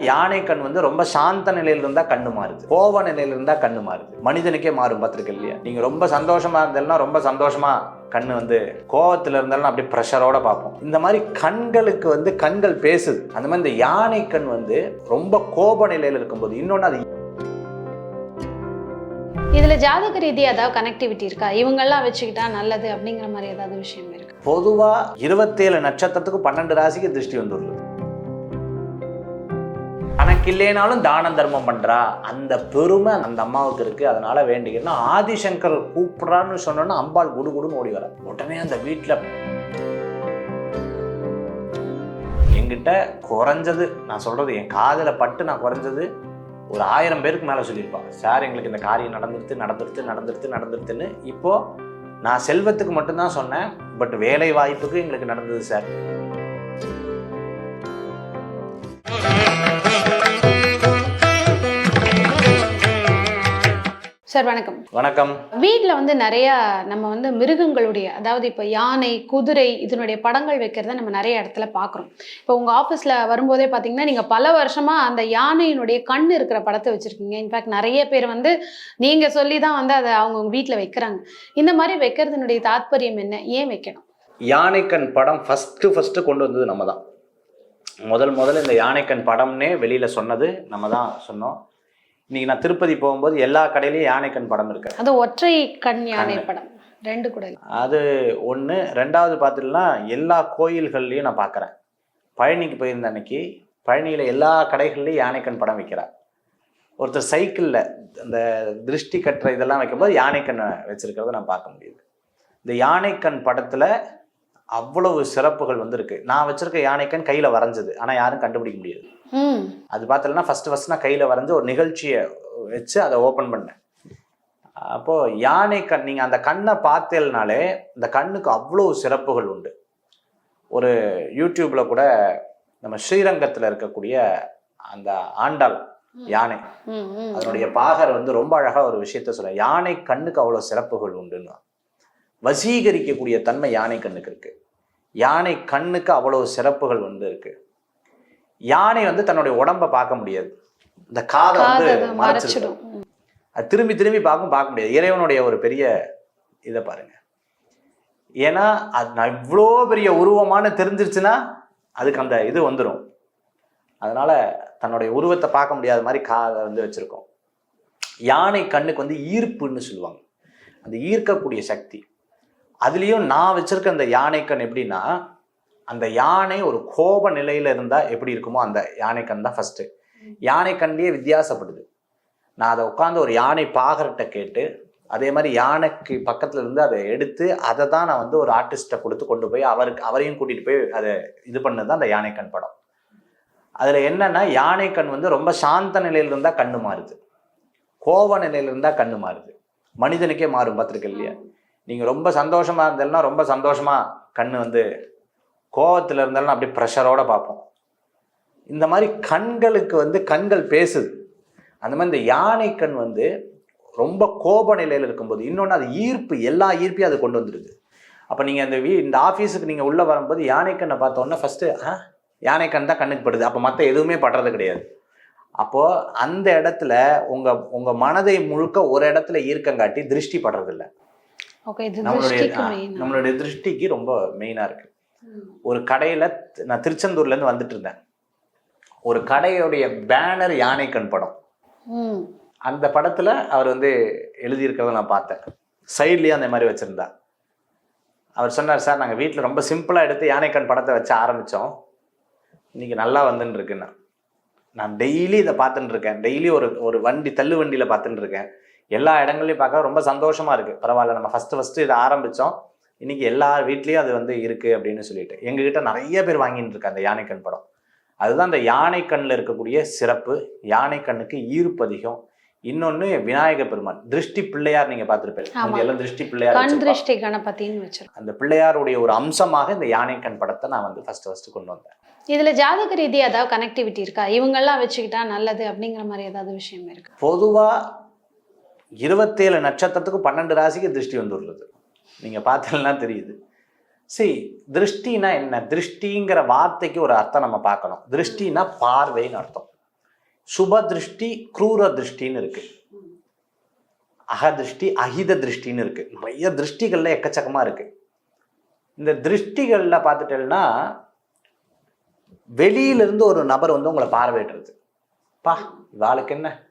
யானை கண் வந்து ரொம்ப சாந்த நிலையில இருந்தா கண்ணு மாறுது. கோவ நிலையில இருந்தா கண்ணு மாறுது. மனிதனுக்கே மாறும் பார்த்துருக்க இல்லையா? நீங்க ரொம்ப சந்தோஷமா இருந்தேன்னா ரொம்ப சந்தோஷமா கண்ணு வந்து கோவத்துல இருந்தாலும் அப்படியே ப்ரெஷரோட பார்ப்போம். இந்த மாதிரி கண்களுக்கு வந்து கண்கள் பேசுது. அந்த மாதிரி இந்த யானை கண் வந்து ரொம்ப கோப நிலையில இருக்கும்போது இன்னொன்னு அது இதுல ஜாதக ரீதியா ஏதாவது கனெக்டிவிட்டி இருக்கா? இவங்கெல்லாம் வச்சுக்கிட்டா நல்லது அப்படிங்கிற மாதிரி ஏதாவது விஷயம் இருக்கு? பொதுவா இருபத்தேழு நட்சத்திரத்துக்கு பன்னெண்டு ராசிக்கு திருஷ்டி வந்துடுது தனக்கு இல்லைனாலும் தானம் தர்மம் பண்ணுறா அந்த பெருமை அந்த அம்மாவுக்கு இருக்குது அதனால் வேண்டிக்கிறேன்னா ஆதிசங்கர் கூப்பிட்றான்னு சொன்னோன்னா அம்பாள் குடு குடுன்னு ஓடி வர உடனே அந்த வீட்டில் என்கிட்ட குறைஞ்சது நான் சொல்கிறது என் காதில் பட்டு நான் குறைஞ்சது ஒரு ஆயிரம் பேருக்கு மேலே சொல்லியிருப்பாங்க சார் எங்களுக்கு இந்த காரியம் நடந்துருது நடந்துருது நடந்துருது நடந்துருதுன்னு இப்போது நான் செல்வத்துக்கு மட்டும்தான் சொன்னேன். பட் வேலை வாய்ப்புக்கு எங்களுக்கு நடந்தது சார். சார் வணக்கம். வணக்கம். வீட்டில் வந்து நிறைய நம்ம வந்து மிருகங்களுடைய அதாவது இப்போ யானை குதிரை இதனுடைய படங்கள் வைக்கிறத நம்ம நிறைய இடத்துல பார்க்குறோம் இப்போ உங்கள் ஆஃபீஸில் வரும்போதே பார்த்தீங்கன்னா நீங்கள் பல வருஷமாக அந்த யானையினுடைய கண் இருக்கிற படத்தை வச்சுருக்கீங்க. இன்ஃபேக்ட் நிறைய பேர் வந்து நீங்கள் சொல்லி தான் வந்து அதை அவங்க வீட்டில் வைக்கிறாங்க. இந்த மாதிரி வைக்கிறதுனுடைய தாத்பரியம் என்ன? ஏன் வைக்கணும்? யானைக்கண் படம் ஃபஸ்ட்டு ஃபஸ்ட்டு கொண்டு வந்தது நம்ம தான் முதல் முதல்ல இந்த யானைக்கண் படம்னே வெளியில் சொன்னது நம்ம தான் சொன்னோம். இன்னைக்கு நான் திருப்பதி போகும்போது எல்லா கடையிலையும் யானைக்கண் படம் இருக்கு. அது ஒற்றை கண் யானை படம். ரெண்டு கூட. அது ஒன்று ரெண்டாவது பார்த்துட்டுனா எல்லா கோயில்கள்லையும் நான் பார்க்குறேன் பழனிக்கு போயிருந்த அன்னைக்கு பழனியில் எல்லா கடைகள்லையும் யானைக்கண் படம் வைக்கிறார். ஒருத்தர் சைக்கிளில் இந்த திருஷ்டி கட்டுற இதெல்லாம் வைக்கும்போது யானைக்கண் வச்சிருக்கிறத நான் பார்க்க முடியுது. இந்த யானைக்கண் படத்தில் அவ்வளவு சிறப்புகள் வந்து இருக்கு நான் வச்சிருக்க யானைக்கண் கையில் வரைஞ்சது. ஆனால் யாரும் கண்டுபிடிக்க முடியாது. அது பார்த்தோம்னா ஃபஸ்ட்டு ஃபஸ்ட் நான் கையில் வரைஞ்சு ஒரு நிகழ்ச்சியை வச்சு அதை ஓப்பன் பண்ணேன். அப்போது யானை கண் நீங்கள் அந்த கண்ணை பார்த்தேல்னாலே இந்த கண்ணுக்கு அவ்வளோ சிறப்புகள் உண்டு. ஒரு யூடியூப்பில் கூட நம்ம ஸ்ரீரங்கத்தில் இருக்கக்கூடிய அந்த ஆண்டாள் யானை. அதனுடைய பாகர் வந்து ரொம்ப அழகாக ஒரு விஷயத்த சொல்ல யானை கண்ணுக்கு அவ்வளோ சிறப்புகள் உண்டுன்னு. வசீகரிக்கக்கூடிய தன்மை யானை கண்ணுக்கு இருக்கு. யானை கண்ணுக்கு அவ்வளோ சிறப்புகள் வந்து இருக்கு. யானை வந்து தன்னுடைய உடம்ப பார்க்க முடியாது. இந்த காதை வந்து மறைச்சிடும். அது திரும்பி திரும்பி பார்க்கும் பார்க்க முடியாது. இறைவனுடைய ஒரு பெரிய இதை பாருங்க. ஏன்னா அது நான் இவ்வளோ பெரிய உருவமான தெரிஞ்சிருச்சுன்னா அதுக்கு அந்த இது வந்துடும் அதனால தன்னுடைய உருவத்தை பார்க்க முடியாத மாதிரி காதை வந்து வச்சிருக்கோம். யானை கண்ணுக்கு வந்து ஈர்ப்புன்னு சொல்லுவாங்க. அந்த ஈர்க்கக்கூடிய சக்தி. அதுலேயும் நான் வச்சிருக்க அந்த யானைக்கண் எப்படின்னா அந்த யானை ஒரு கோப நிலையில இருந்தா எப்படி இருக்குமோ அந்த யானைக்கண் தான் ஃபர்ஸ்ட் யானைக்கண்லேயே வித்தியாசப்படுது. நான் அதை உட்காந்து ஒரு யானை பாகர்கிட்ட கேட்டு அதே மாதிரி யானைக்கு பக்கத்துல இருந்து அதை எடுத்து அதை தான் நான் வந்து ஒரு ஆர்டிஸ்ட்டை கொடுத்து கொண்டு போய் அவருக்கு அவரையும் கூட்டிட்டு போய் அதை இது பண்ணது தான் அந்த யானைக்கண் படம். அதுல என்னன்னா யானைக்கண் வந்து ரொம்ப சாந்த நிலையில இருந்தா கண்ணு மாறுது. கோவ நிலையில இருந்தா கண்ணு மாறுது. மனிதனுக்கே மாறும் பார்த்துருக்கேன் இல்லையா? நீங்கள் ரொம்ப சந்தோஷமாக இருந்தேன்னா ரொம்ப சந்தோஷமாக கண் வந்து கோவத்தில் இருந்தாலும் அப்படியே ப்ரெஷரோடு பார்ப்போம். இந்த மாதிரி கண்களுக்கு வந்து கண்கள் பேசுது. அந்த மாதிரி இந்த யானை கண் வந்து ரொம்ப கோப நிலையில் இருக்கும்போது இன்னொன்று அது ஈர்ப்பு எல்லா ஈர்ப்பையும் அது கொண்டு வந்துடுது. அப்போ நீங்கள் அந்த வீ இந்த ஆஃபீஸுக்கு நீங்கள் உள்ளே வரும்போது யானை கண்ணை பார்த்தோன்னே ஃபஸ்ட்டு ஆ யானை கண் தான் கண்ணுக்கு படுது. அப்போ மற்ற எதுவுமே படுறது கிடையாது. அப்போது அந்த இடத்துல உங்கள் உங்கள் மனதை முழுக்க ஒரு இடத்துல ஈர்க்கங்காட்டி திருஷ்டி படுறதில்ல. நம்மளுடைய. நம்மளுடைய திருஷ்டிக்கு ரொம்ப மெயினாக இருக்குது ம். ஒரு கடையில் நான் திருச்செந்தூர்லேருந்து வந்துட்டு இருந்தேன். ஒரு கடையுடைய பேனர் யானை கண் படம். அந்த படத்தில் அவர் வந்து எழுதியிருக்கிறத நான் பார்த்தேன். சைட்லேயே அந்த மாதிரி வச்சுருந்தா. அவர் சொன்னார் சார் நாங்கள் வீட்டில் ரொம்ப சிம்பிளாக எடுத்து யானைக்கண் படத்தை வச்சு ஆரம்பித்தோம் இன்னைக்கு நல்லா வந்துன்னு இருக்குன்னா நான் டெய்லி இதை பார்த்துட்டு இருக்கேன் டெய்லி ஒரு ஒரு வண்டி தள்ளு வண்டியில் பார்த்துட்டு இருக்கேன் எல்லா இடங்கள்லையும் பார்க்க ரொம்ப சந்தோஷமா இருக்கு. பரவாயில்ல நம்ம ஃபஸ்ட்டு ஃபஸ்ட்டு இதை ஆரம்பித்தோம் இன்னைக்கு எல்லா வீட்லேயும் அது வந்து இருக்கு அப்படின்னு சொல்லிட்டு. எங்ககிட்ட நிறைய பேர் வாங்கிட்டு இருக்கு அந்த யானைக்கண் படம். அதுதான் அந்த யானை கண்ணில் இருக்கக்கூடிய சிறப்பு. யானை கண்ணுக்கு ஈர்ப்பு அதிகம். இன்னொன்னு விநாயக பெருமான். திருஷ்டி பிள்ளையார் நீங்க பார்த்திருப்பீங்க. எல்லாம் திருஷ்டி பிள்ளையார் கண். திருஷ்டி கணபதின்னு வச்சிருக்கோம். அந்த பிள்ளையாருடைய ஒரு அம்சமாக இந்த யானை கண் படத்தை நான் வந்து ஃபர்ஸ்ட் ஃபர்ஸ்ட் கொண்டு வந்தேன். இதுல ஜாதக ரீதியா ஏதாவது கனெக்டிவிட்டி இருக்கா? இவங்கெல்லாம் வச்சுக்கிட்டா நல்லது அப்படிங்கிற மாதிரி ஏதாவது விஷயம் இருக்கு? பொதுவா இருபத்தேழு நட்சத்திரத்துக்கு பன்னெண்டு ராசிக்கு திருஷ்டி வந்துடுறது நீங்கள் பார்த்தீங்கன்னா தெரியுது. சரி திருஷ்டினா என்ன? திருஷ்டிங்கிற வார்த்தைக்கு ஒரு அர்த்தம் நம்ம பார்க்கணும். திருஷ்டினா பார்வைன்னு அர்த்தம். சுப திருஷ்டி குரூர திருஷ்டின்னு இருக்கு. அகதிருஷ்டி அஹித திருஷ்டின்னு இருக்கு. நிறைய திருஷ்டிகள்ல எக்கச்சக்கமா இருக்கு. இந்த திருஷ்டிகள்ல பார்த்துட்டேன்னா வெளியில இருந்து ஒரு நபர் வந்து உங்களை பார்வையிடுறது. பா இவாளுக்கு என்ன?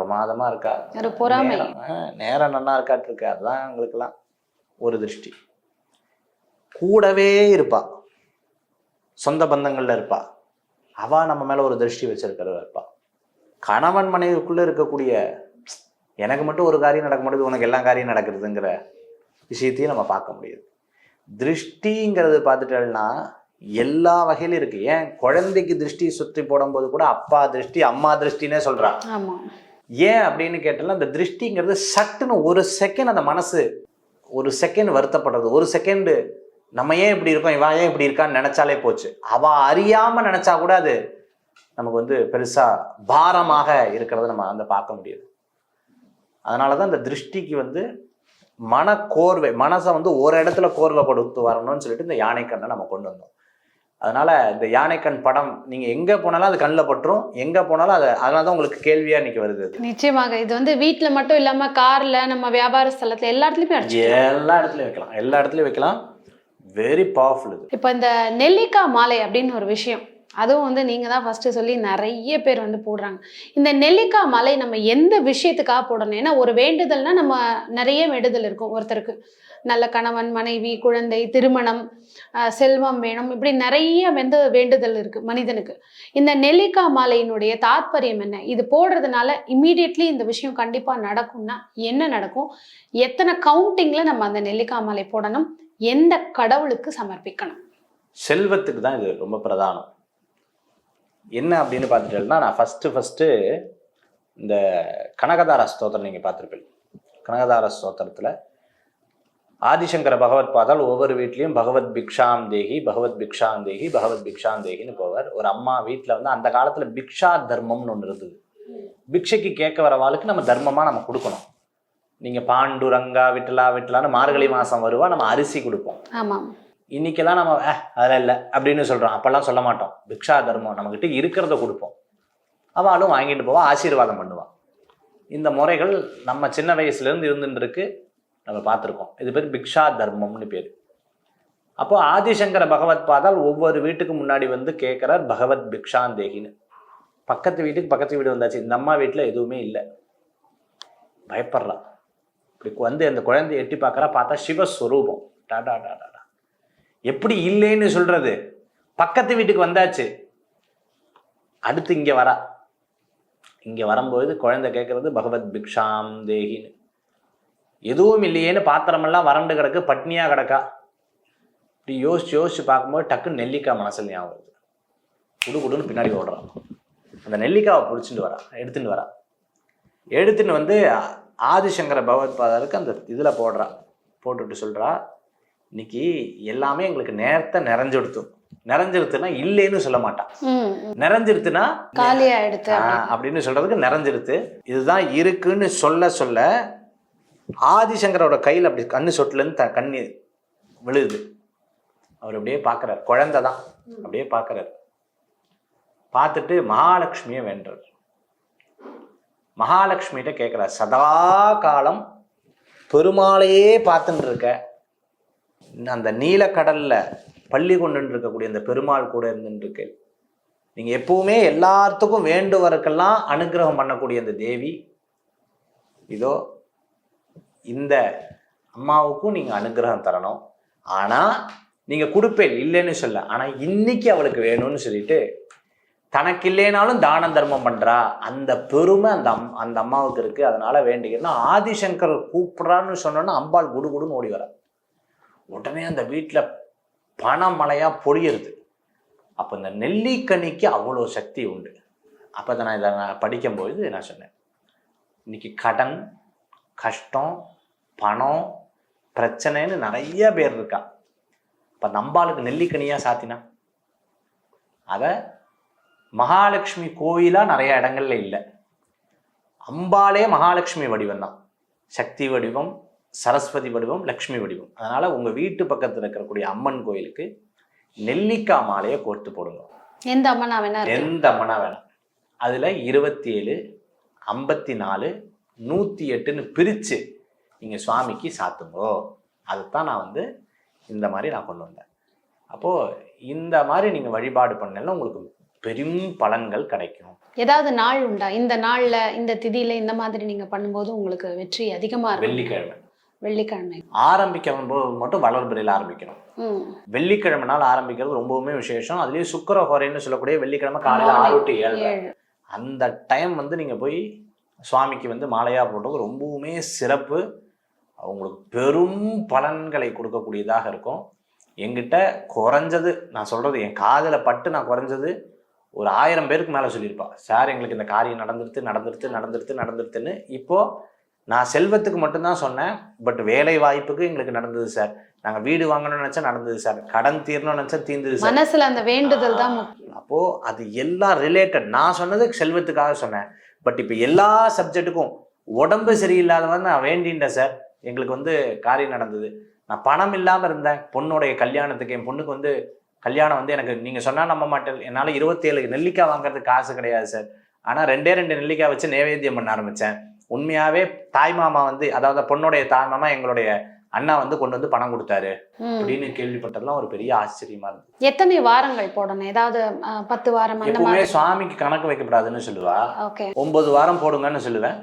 பிரமாதமா இருக்கா? ஒரு பொறாமை. நேரம், நல்லா இருக்காட்டு இருக்கு அதுதான் எங்களுக்கெல்லாம் ஒரு திருஷ்டி. கூடவே இருப்பா. சொந்த பந்தங்கள்ல இருப்பா. அவ நம்ம மேல ஒரு திருஷ்டி வச்சிருக்கிறவ இருப்பா. கணவன் மனைவிக்குள்ள இருக்கக்கூடிய எனக்கு மட்டும் ஒரு காரியம் நடக்க மாட்டேது உனக்கு எல்லா காரியம் நடக்குதுங்கிற விஷயத்தையும் நம்ம பார்க்க முடியுது. திருஷ்டிங்கிறது பார்த்துட்டோம்னா எல்லா வகையிலும் இருக்கு. ஏன் குழந்தைக்கு திருஷ்டி சுற்றி போடும்போது கூட அப்பா திருஷ்டி அம்மா திருஷ்டினே சொல்றா. ஆமா. ஏன் அப்படின்னு கேட்டாலும் இந்த திருஷ்டிங்கிறது சட்டுன்னு ஒரு செகண்ட் அந்த மனசு ஒரு செகண்ட் வருத்தப்படுறது. ஒரு செகண்டு நம்ம ஏன் இப்படி இருக்கோம்? இவன் ஏன் இப்படி இருக்கான்னு நினச்சாலே போச்சு. அவள் அறியாமல் நினச்சா கூட அது நமக்கு வந்து பெருசாக பாரமாக இருக்கிறத நம்ம அந்த பார்க்க முடியுது. அதனால தான் இந்த திருஷ்டிக்கு வந்து மன கோர்வை மனசை வந்து ஒரு இடத்துல கோர்வை கொடுத்து வரணும்னு சொல்லிட்டு இந்த யானைக்கண்ணை நம்ம கொண்டு வந்தோம். அதனால இந்த யானைக்கண் படம் நீங்க எங்க போனாலும் அது கண்ணில் பட்டுரும். எங்க போனாலும் அது அதனால தான் உங்களுக்கு கேள்வியா இன்னைக்கு வருது. நிச்சயமாக இது வந்து வீட்ல மட்டும் இல்லாம கார்ல நம்ம வியாபார ஸ்தலத்துல எல்லா இடத்துலயுமே அடிச்சு எல்லா இடத்துலயும் வைக்கலாம். எல்லா இடத்துலயும் வைக்கலாம். வெரி பவர்ஃபுல் இது. இப்போ இந்த நெல்லிக்காய் மாலை அப்படின்னு ஒரு விஷயம். அதுவும் வந்து நீங்கள் தான் ஃபஸ்ட்டு சொல்லி நிறைய பேர் வந்து போடுறாங்க. இந்த நெல்லிக்காய் மலை நம்ம எந்த விஷயத்துக்காக போடணும்? ஏன்னா ஒரு வேண்டுதல்னா நம்ம நிறைய வேண்டுதல் இருக்கும் ஒருத்தருக்கு. நல்ல கணவன் மனைவி குழந்தை திருமணம் செல்வம் வேணும். இப்படி நிறைய வந்து வேண்டுதல் இருக்குது மனிதனுக்கு. இந்த நெல்லிக்காய் மாலையினுடைய தாத்பரியம் என்ன? இது போடுறதுனால இம்மீடியட்லி இந்த விஷயம் கண்டிப்பாக நடக்கும்னா என்ன நடக்கும்? எத்தனை கவுண்டிங்கில் நம்ம அந்த நெல்லிக்காய் மாலை போடணும்? எந்த கடவுளுக்கு சமர்ப்பிக்கணும்? செல்வத்துக்கு தான் இது ரொம்ப பிரதானம். என்ன அப்படின்னு பார்த்துட்டேன்னா நான் ஃபஸ்ட்டு ஃபஸ்ட்டு இந்த கனகதார ஸ்தோத்திரம் நீங்கள் பார்த்துருப்பீங்க. கனகதார ஸ்தோத்திரத்தில் ஆதிசங்கர பகவத் பார்த்தால் ஒவ்வொரு வீட்லேயும் பகவத் பிக்ஷாம் தேகி பகவத் பிக்ஷாம் தேகி பகவத் பிக்ஷாம் தேகின்னு போவார். ஒரு அம்மா வீட்டில் வந்து அந்த காலத்தில் பிக்ஷா தர்மம்னு ஒன்று இருந்தது. பிக்ஷைக்கு கேட்க வரவாளுக்கு நம்ம தர்மமாக நம்ம கொடுக்கணும். நீங்கள் பாண்டுரங்கா விட்டலா விட்டலான்னு மார்கழி மாதம் வருவா நம்ம அரிசி கொடுப்போம். ஆமாம். இன்னைக்கெல்லாம் நம்ம "அஹ், அதெல்லாம் இல்லை அப்படின்னு சொல்கிறோம் அப்போல்லாம் சொல்ல மாட்டோம். பிக்ஷா தர்மம் நம்மக்கிட்ட இருக்கிறத கொடுப்போம். அவளும் வாங்கிட்டு போவா ஆசீர்வாதம் பண்ணுவான் இந்த முறைகள் நம்ம சின்ன வயசுலேருந்து இருந்துருக்கு நம்ம பார்த்துருக்கோம். இது பேர் பிக்ஷா தர்மம்னு பேர். அப்போ ஆதிசங்கர பகவத் பாதால் ஒவ்வொரு வீட்டுக்கு முன்னாடி வந்து கேட்குறார் பகவத் பிக்ஷாந்தேகின்னு பக்கத்து வீட்டுக்கு பக்கத்து வீடு வந்தாச்சு. இந்த அம்மா வீட்டில் எதுவுமே இல்லை. பயப்படுறா. இப்படி வந்து அந்த குழந்தைய எட்டி பார்க்குறா பார்த்தா சிவஸ்வரூபம். டாடா டாடா எப்படி இல்லைன்னு சொல்றது? பக்கத்து வீட்டுக்கு வந்தாச்சு. அடுத்து இங்கே வரா. இங்கே வரும்போது குழந்தை கேட்கறது பகவத் பிக்ஷாம் தேகின்னு. எதுவும் இல்லையேன்னு பாத்திரமெல்லாம் வறண்டு கிடக்கு பட்னியா கிடக்கா. இப்படி யோசிச்சு யோசிச்சு பார்க்கும்போது டக்குன்னு நெல்லிக்காய் மனசில் ஞாபகம் வருது. குடு குடுன்னு பின்னாடி ஓடுறான். அந்த நெல்லிக்காவை பிடிச்சிட்டு வரா எடுத்துட்டு வரா. எடுத்துன்னு வந்து ஆதிசங்கர பகவத் பாதருக்கு அந்த இதில் போடுறா. போட்டுட்டு சொல்கிறா இன்னைக்கு எல்லாமே எங்களுக்கு நேரத்தை நிறைஞ்செடுத்தோம். நிறைஞ்சிருத்துனா இல்லைன்னு சொல்ல மாட்டான். நிறைஞ்சிருத்துனா ஆ, அப்படின்னு சொல்றதுக்கு நிறைஞ்சிருத்து இதுதான் இருக்குன்னு சொல்ல சொல்ல ஆதிசங்கரோட கையில் அப்படி கண்ணு சொட்டுலேருந்து த கண்ணீர் விழுது. அவர் அப்படியே பார்க்குறார் குழந்தை தான். அப்படியே பார்க்குறாரு பார்த்துட்டு மகாலட்சுமியை வென்றார் மகாலட்சுமிகிட்ட கேட்குறார் சதா காலம் பெருமாளையே பார்த்துட்டு இருக்க. அந்த நீலக்கடலில் பள்ளி கொண்டு இருக்கக்கூடிய அந்த பெருமாள் கூட இருந்துருக்கு நீங்கள் எப்பவுமே எல்லாத்துக்கும் வேண்டுவருக்கெல்லாம் அனுகிரகம் பண்ணக்கூடிய அந்த தேவி. இதோ இந்த அம்மாவுக்கும் நீங்கள் அனுகிரகம் தரணும். ஆனால் நீங்கள் கொடுப்பேன் இல்லைன்னு சொல்ல. ஆனால் இன்னைக்கு அவளுக்கு வேணும்னு சொல்லிட்டு தனக்கு இல்லைனாலும் தான தர்மம் பண்ணுறா அந்த பெருமை அந்த அம் அந்த அம்மாவுக்கு இருக்குது அதனால் வேண்டிக்கிறேன்னா ஆதிசங்கர் கூப்பிட்றான்னு சொன்னோன்னா அம்பாள் குடுகுடுன்னு ஓடி வரா. உடனே அந்த வீட்டில் பணமழையாக பொழியிறது. அப்போ இந்த நெல்லிக்கனிக்கு அவ்வளோ சக்தி உண்டு. அப்போ தான் நான் இதை நான் படிக்கும்போது நான் சொன்னேன். இன்னைக்கு கடன் கஷ்டம் பணம் பிரச்சனைன்னு நிறைய பேர் இருக்கா. இப்போ நம்பாளுக்கு நெல்லிக்கனியாக சாத்தினா? அதை மகாலட்சுமி கோயிலாக நிறைய இடங்கள்ல இல்லை. அம்பாளே மகாலட்சுமி வடிவம் தான் சக்தி வடிவம் சரஸ்வதி வடிவம் லக்ஷ்மி வடிவம். அதனால உங்க வீட்டு பக்கத்துல இருக்கக்கூடிய அம்மன் கோயிலுக்கு நெல்லிக்காய் மாலையை கோர்த்து போடுங்க. எந்த அம்மனா வேணா எந்த அம்மனா வேணும் அதில் இருபத்தி ஏழு ஐம்பத்தி நாலு நூற்றி எட்டுன்னு பிரித்து நீங்கள் சுவாமிக்கு சாத்துங்கோ. அதுதான் நான் வந்து இந்த மாதிரி நான் கொண்டு வந்தேன். அப்போது இந்த மாதிரி நீங்கள் வழிபாடு பண்ணல உங்களுக்கு பெரும் பலன்கள் கிடைக்கும். ஏதாவது நாள் உண்டா? இந்த நாள்ல இந்த திதியில இந்த மாதிரி நீங்க பண்ணும்போது உங்களுக்கு வெற்றி அதிகமா இருக்கும். வெள்ளிக்கிழமை. வெள்ளிக்கிழமை. ஆரம்பிக்கும் போது மட்டும் வளர்பிறையில் ஆரம்பிக்கணும். வெள்ளிக்கிழமை நாள் ஆரம்பிக்கிறது ரொம்பவுமே விசேஷம். அதுலேயும் சுக்கர ஹோரைன்னு சொல்லக்கூடிய வெள்ளிக்கிழமை காலையில் ஆறு டு ஏழு. ஏழு. அந்த டைம் வந்து நீங்கள் போய் சுவாமிக்கு வந்து மாலையாக போடுறது ரொம்பவுமே சிறப்பு. அவங்களுக்கு பெரும் பலன்களை கொடுக்கக்கூடியதாக இருக்கும். எங்கிட்ட குறைஞ்சது நான் சொல்கிறது என் காதில் பட்டு நான் குறைஞ்சது ஒரு ஆயிரம் பேருக்கு மேலே சொல்லியிருப்பா. சார் எங்களுக்கு இந்த காரியம் நடந்துருது நடந்துருது நடந்துருது நடந்துருதுன்னு இப்போது நான் செல்வத்துக்கு மட்டும்தான் சொன்னேன் பட் வேலை வாய்ப்புக்கு எங்களுக்கு நடந்தது சார் நாங்கள் வீடு வாங்கணும்னு நினச்சா நடந்தது சார் கடன் தீரணும்னு நினச்சா தீர்ந்தது சார் மனசுல அந்த வேண்டுதல் தான் முக்கியம். அப்போ அது எல்லாம் ரிலேட்டட் நான் சொன்னது செல்வத்துக்காக சொன்னேன். பட் இப்போ எல்லா சப்ஜெக்ட்டுக்கும் உடம்பு சரியில்லாதவன் நான் வேண்டின்றேன் சார் எங்களுக்கு வந்து காரியம் நடந்தது. நான் பணம் இல்லாமல் இருந்தேன். பொண்ணுடைய கல்யாணத்துக்கு என் பொண்ணுக்கு வந்து கல்யாணம் வந்து எனக்கு நீங்கள் சொன்னால் நம்ப மாட்டேன். என்னால் இருபத்தேழு நெல்லிக்காய் வாங்குறதுக்கு காசு கிடையாது சார் ஆனால் ரெண்டே ரெண்டு நெல்லிக்காய் வச்சு நைவேத்தியம் பண்ண ஆரம்பித்தேன் உண்மையாகவே தாய் மாமா வந்து அதாவது பொண்ணுடைய தாய் மாமா எங்களுடைய அண்ணா வந்து கொண்டு வந்து பணம் கொடுத்தாரு. அப்படின்னு கேள்விப்பட்டதெல்லாம் ஒரு பெரிய ஆச்சரியமா இருந்தது. எத்தனை வாரங்கள் போடணும்? ஏதாவது பத்து வாரம் எப்பவுமே சுவாமிக்கு கணக்கு வைக்கப்படாதுன்னு சொல்லுவா. ஒன்பது வாரம் போடுங்கன்னு சொல்லுவேன்.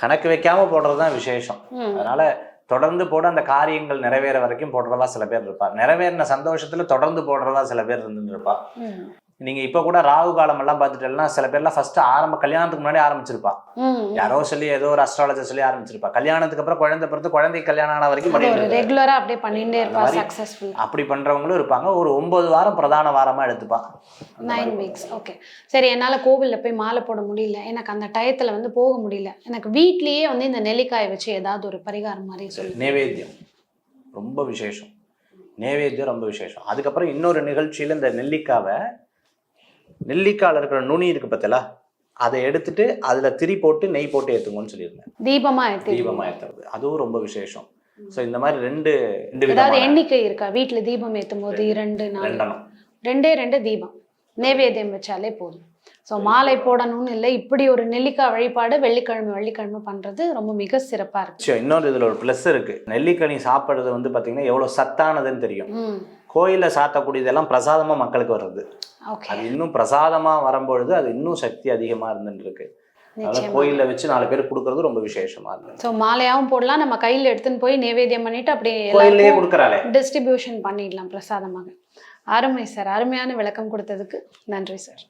கணக்கு வைக்காம போடுறது தான் விசேஷம் அதனால தொடர்ந்து போட அந்த காரியங்கள் நிறைவேற வரைக்கும் போடுறவா சில பேர் இருப்பா. நிறைவேறின சந்தோஷத்துல தொடர்ந்து போடுறவா சில பேர் இருந்துட்டு இருப்பா ம் நீங்க இப்ப கூட ராகு காலம் எல்லாம் பார்த்துட்டேன்னா சில பேர்லாம் ஃபர்ஸ்ட் ஆரம்ப கல்யாணத்துக்கு முன்னாடி ஆரம்பிச்சிருப்பா. யாரோ சொல்லி ஏதோ ஒரு அஸ்ட்ராலஜர் சொல்லி ஆரம்பிச்சிருப்பா. கல்யாணத்துக்கு அப்புறம் குழந்தை பிறந்து குழந்தை கல்யாணம் ஆன வரைக்கும் அது ஒரு பண்ணிட்டு இருக்கா. ரெகுலரா அப்படியே பண்ணிட்டே இருப்பா மாதிரி சக்சஸ்ஃபுல் அப்படி பண்றவங்களும் இருப்பாங்க. ஒரு ஒன்பது வாரம் பிரதான வாரமா எடுத்துப்பா. நைன் வீக்ஸ் ஓகே சரி என்னால் கோவிலில் போய் மாலை போட முடியல. எனக்கு அந்த டயத்தில் வந்து போக முடியல. எனக்கு வீட்லேயே வந்து இந்த நெல்லிக்காயை வச்சு ஏதாவது ஒரு பரிகாரம் மாதிரி சொல்லு நேவேத்தியம். ரொம்ப விசேஷம். நேவேத்தியம் ரொம்ப விசேஷம். அதுக்கப்புறம் இன்னொரு நிகழ்ச்சியில் இந்த நெல்லிக்காவை நெல்லிக்காயில் இருக்கிற நுனி இருக்கு பார்த்தல அதை எடுத்துட்டு அதில் திரி போட்டு நெய் போட்டு ஏற்றுங்கன்னு சொல்லியிருந்தேன். தீபமா ஏற்றி தீபமாக ஏற்றுறது அதுவும் ரொம்ப விசேஷம். ஸோ இந்த மாதிரி ரெண்டு ரெண்டு ஏதாவது எண்ணிக்கை இருக்கா? வீட்ல தீபம் ஏற்றும் போது இரண்டு ரெண்டனம் ரெண்டே ரெண்டு தீபம். நைவேத்தியம் வச்சாலே போதும். ஸோ மாலை போடணும்னு இல்லை இப்படி ஒரு நெல்லிக்காய் வழிபாடு வெள்ளிக்கிழமை வெள்ளிக்கிழமை பண்றது ரொம்ப மிக சிறப்பா இருக்கு. இன்னொரு இதில் ஒரு ப்ளஸ் இருக்கு. நெல்லிக்கனி சாப்பிட்றது வந்து பார்த்தீங்கன்னா எவ்வளோ சத்தானதுன்னு தெரியும். கோயிலில் சாத்தக்கூடியதெல்லாம் பிரசாதமாக மக்களுக்கு வர்றது. ஓகே அது இன்னும் பிரசாதமாக வரும்பொழுது அது இன்னும் சக்தி அதிகமாக இருந்துட்டு இருக்கு அதனால கோயிலில் வச்சு நாலு பேர் கொடுக்கறது ரொம்ப விசேஷமா இருந்தது. ஸோ மாலையாவும் போடலாம். நம்ம கையில் எடுத்துன்னு போய் நைவேத்தியம் பண்ணிட்டு அப்படியே கோயிலே கொடுக்குறாளே. டிஸ்ட்ரிபியூஷன் பண்ணிடலாம் பிரசாதமாக. அருமை சார் அருமையான விளக்கம் கொடுத்ததுக்கு நன்றி சார்